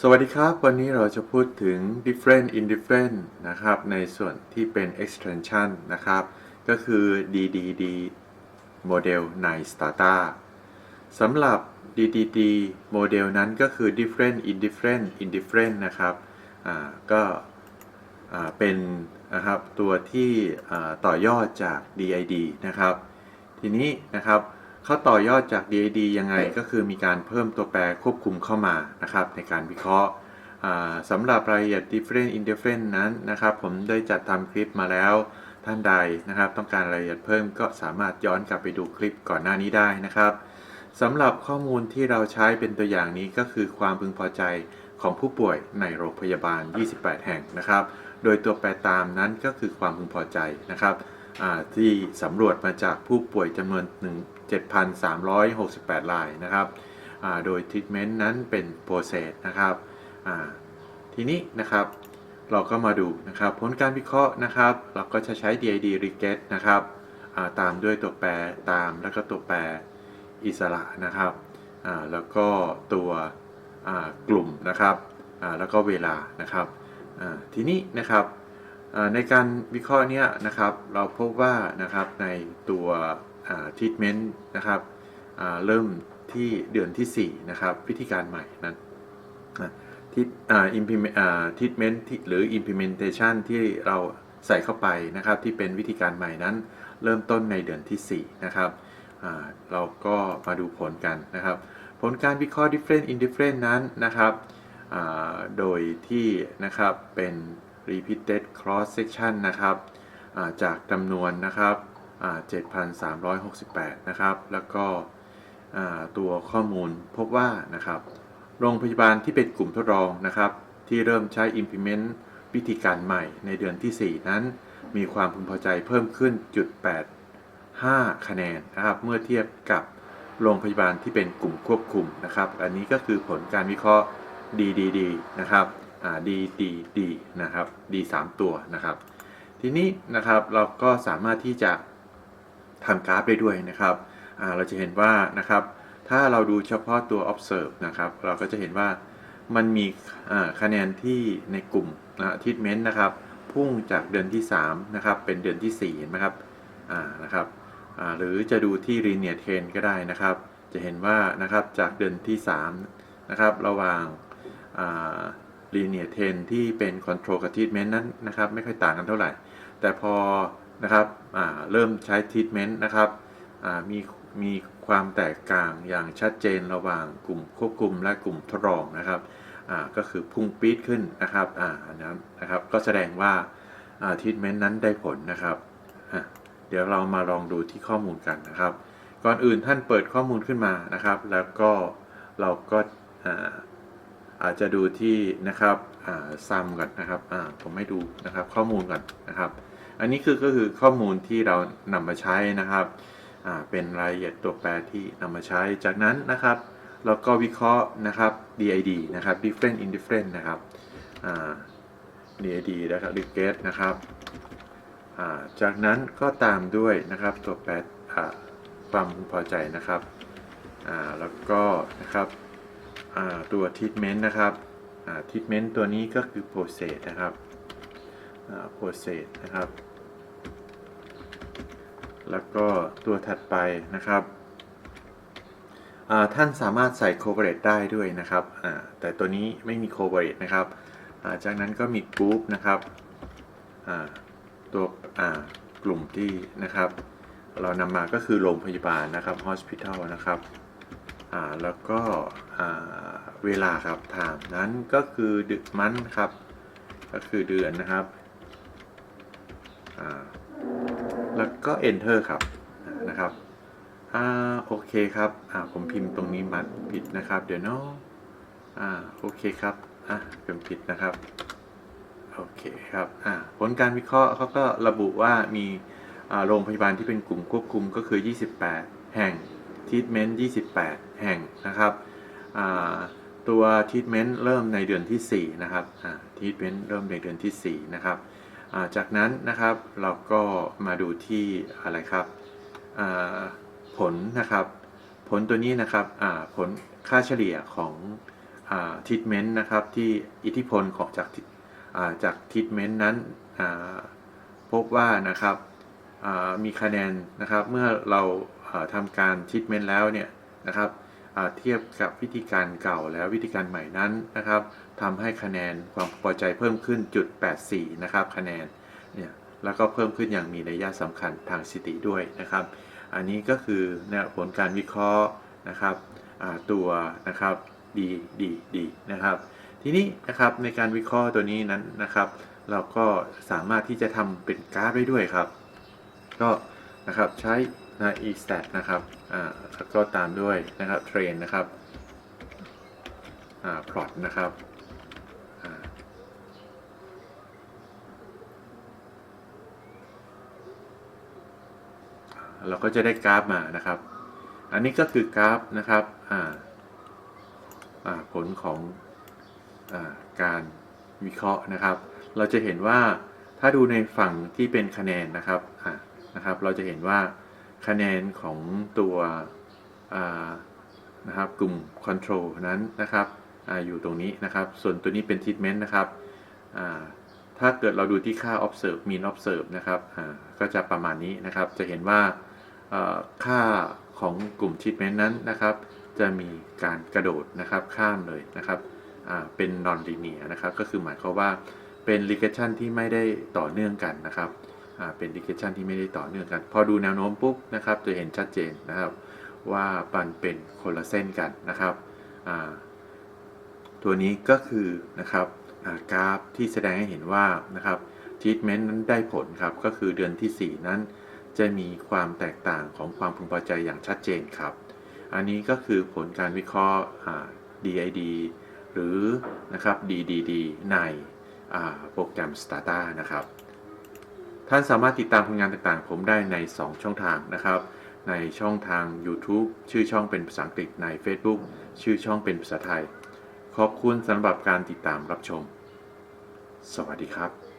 สวัสดีครับ วันนี้เราจะพูดถึง different indifferent นะครับ ในส่วนที่เป็น extension นะครับ ก็คือ DDD model ใน Stata สำหรับ DDD model นั้นก็คือ different indifferent indifferent นะครับก็เป็นนะครับตัวที่ต่อยอดจาก DID นะครับ ทีนี้นะครับ เขาต่อยอดจาก DID ยังไงก็คือมีการเพิ่มตัวแปรควบคุมเข้ามานะครับในการวิเคราะห์อ่าสำหรับรายละเอียด different indifferent นั้นนะครับ ผมได้จัดทำคลิปมาแล้วท่านใดนะครับ ต้องการรายละเอียดเพิ่มก็สามารถย้อนกลับไปดูคลิปก่อนหน้านี้ได้นะครับสำหรับข้อมูลที่เราใช้เป็นตัวอย่างนี้ก็คือความพึงพอใจของผู้ป่วยในโรงพยาบาล 28 แห่งนะครับ โดยตัวแปรตามนั้นก็คือความพึงพอใจนะครับอ่า ที่สำรวจมาจากผู้ป่วยจำนวน 7,368รายนะครับโดยทรีทเมนต์นั้นเป็นโปรเซสนะครับทีนี้นะครับเราก็มาดูนะครับผลการวิเคราะห์นะครับ เราก็จะใช้ DID Reget นะครับาตามด้วยตัวแปรตามแล้วก็ตัวแปรอิสระนะครับแล้วก็ตัวกลุ่มนะครับแล้วก็เวลานะครับทีนี้นะครับ ในการวิเคราะห์เนี้ยนะครับเราพบว่านะครับในตัวทีทเมนต์นะครับเริ่มที่เดือนที่ 4 นะครับ วิธีการใหม่นั้นทิทอ่า implement อ่า treatment หรือ implementation ที่เราใส่เข้าไปนะครับ ที่เป็นวิธีการใหม่นั้น เริ่มต้นในเดือนที่ 4 นะครับเราก็มาดูผลกันนะครับ ผลการวิเคราะห์ different indifferent นั้นนะครับโดยที่นะครับเป็น repeated cross section นะครับาจากจำนวนนะครับอ่า7,368 นะครับ แล้วก็ตัวข้อมูลพบว่านะครับ โรงพยาบาลที่เป็นกลุ่มทดลองนะครับ ที่เริ่มใช้ implement วิธีการใหม่ในเดือนที่ 4 นั้น มีความพึงพอใจเพิ่มขึ้นจุด85 คะแนนนะครับ เมื่อเทียบกับโรงพยาบาลที่เป็นกลุ่มควบคุมนะครับ อันนี้ก็คือผลการวิเคราะห์ DDD นะครับ D D D นะครับ D 3ตัวนะครับ ทีนี้นะครับเราก็สามารถที่จะทำกราฟได้ด้วยนะครับเราจะเห็นว่านะครับถ้าเราดูเฉพาะตัว observe นะครับ เราก็จะเห็นว่ามันมีคะแนนที่ในกลุ่มนะ treatment นะครับ พุ่งจากเดือนที่3นะครับเป็นเดือนที่4เห็นไหมครับนะครับหรือจะดูที่ linear trend ก็ได้นะครับ จะเห็นว่านะครับจากเดือนที่3นะครับระหว่างา linear trend ที่เป็น control กับ treatment นั้นนะครับไม่ค่อยต่างกันเท่าไหร่ แต่พอนะครับเริ่มใช้ treatment นะครับมีมีความแตกต่างอย่างชัดเจนระหว่างกลุ่มควบคุมและกลุ่มทดลองนะครับก็คือพุ่งปี๊ดขึ้นนะครับอ่าอันนั้นนะครับก็แสดงว่าอ่า treatment นั้นได้ผลนะครับ เดี๋ยวเรามาลองดูที่ข้อมูลกันนะครับ ก่อนอื่นท่านเปิดข้อมูลขึ้นมานะครับ แล้วก็เราก็ อาจจะดูที่นะครับซัมก่อนนะครับผมให้ดูนะครับข้อมูลก่อนนะครับ อันนี้คือก็คือข้อมูลที่เรานำมาใช้นะครับเป็นรายละเอียดตัวแปรที่นำมาใช้จากนั้นนะครับเราก็วิเคราะห์นะครับ DID นะครับ different indifferent นะครับ DID นะครับ regret นะครับจากนั้นก็ตามด้วยนะครับตัวแปรความพึงพอใจนะครับแล้วก็นะครับ ตัว treatment นะครับอ่า treatment ตัวนี้ก็คือ process นะครับอ่า process นะครับ แล้วก็ตัวถัดไปนะครับท่านสามารถใส่ coverage ได้ด้วยนะครับ แต่ตัวนี้ไม่มี coverage นะครับาจากนั้นก็มี group นะครับ ตัวกลุ่มที่นะครับ เรานำมาก็คือโรงพยาบาลนะครับ hospital นะครับ อ่าแล้วก็อ่าเวลาครับ time นั้นก็คือดึกมันครับ ก็คือเดือนนะครับอ่าแล้วก็ enter ครับนะครับอ่าโอเคครับอ่าผมพิมพ์ตรงนี้มัดผิดนะครับ เดี๋ยวเนาะอ่าโอเคครับอะพิมพ์ผิดนะครับโอเคครับอ่าผลการวิเคราะห์เขาก็ระบุว่ามีโรงพยาบาลที่เป็นกลุ่มควบคุมก็คือ 28 แห่ง ทีทเมนต์28 แห่งนะครับตัวทีทเมนต์เริ่มในเดือนที่ 4 นะครับทีทเมนต์เริ่มในเดือนที่ 4 นะครับาจากนั้นนะครับเราก็มาดูที่อะไรครับผลนะครับ ผลตัวนี้นะครับผลค่าเฉลี่ยของทิทเมนต์นะครับที่อิทธิพลของจากาจากทิทเมนต์นั้นพบว่านะครับมีคะแนนนะครับเมื่อเรา ทำการทิทเมนต์แล้วเนี่ยนะครับเทียบกับวิธีการเก่าแล้ววิธีการใหม่นั้นนะครับทำให้คะแนนความพอใจเพิ่มขึ้นจุด84นะครับคะแนนเนี่ยแล้วก็เพิ่มขึ้นอย่างมีนัยยะสำคัญทางสถิติด้วยนะครับ อันนี้ก็คือนี่ยผลการวิเคราะห์นะครับตัวนะครับดีดีดีนะครับ ทีนี้นะครับในการวิเคราะห์ตัวนี้นั้นนะครับ เราก็สามารถที่จะทำเป็นกราฟได้ด้วยครับ ก็นะครับใช้ นะ e-stat นะครับอ่าแล้วก็ตามด้วยนะครับ train นะครับอ่า plot นะครับเราก็จะได้กราฟมานะครับ อันนี้ก็คือกราฟนะครับอ่าอ่าผลของอาการวิเคราะห์นะครับ เราจะเห็นว่าถ้าดูในฝั่งที่เป็นคะแนนนะครับอ่านะครับ เราจะเห็นว่า คะแนนของตัวนะครับกลุ่ม Control นั้นนะครับออยู่ตรงนี้นะครับ ส่วนตัวนี้เป็น Treatment นะครับถ้าเกิดเราดูที่ค่า observe mean observe นะครับก็จะประมาณนี้นะครับ จะเห็นว่าค่าของกลุ่ม treatment นั้นนะครับ จะมีการกระโดดนะครับข้ามเลยนะครับเป็น non linear นะครับ ก็คือหมายความว่าเป็น regression ที่ไม่ได้ต่อเนื่องกันนะครับ เป็น regression ที่ไม่ได้ต่อเนื่องกัน พอดูแนวโน้มปุ๊บนะครับจะเห็นชัดเจนนะครับว่ามันเป็นคนละเส้นกันนะครับตัวนี้ก็คือนะครับกราฟที่แสดงให้เห็นว่านะครับ treatment นั้นได้ผลครับก็คือเดือนทีสี่4 นั้น จะมีความแตกต่างของความพึงพอใจอย่างชัดเจนครับ อันนี้ก็คือผลการวิเคราะห์ DID หรือนะครับ DDD ในโปรแกรม Stata นะครับ ท่านสามารถติดตามผลงานต่างๆ ผมได้ใน 2 ช่องทางนะครับ ในช่องทาง YouTube ชื่อช่องเป็นภาษาอังกฤษใน Facebook ชื่อช่องเป็นภาษาไทย ขอบคุณสำหรับการติดตามรับชม สวัสดีครับ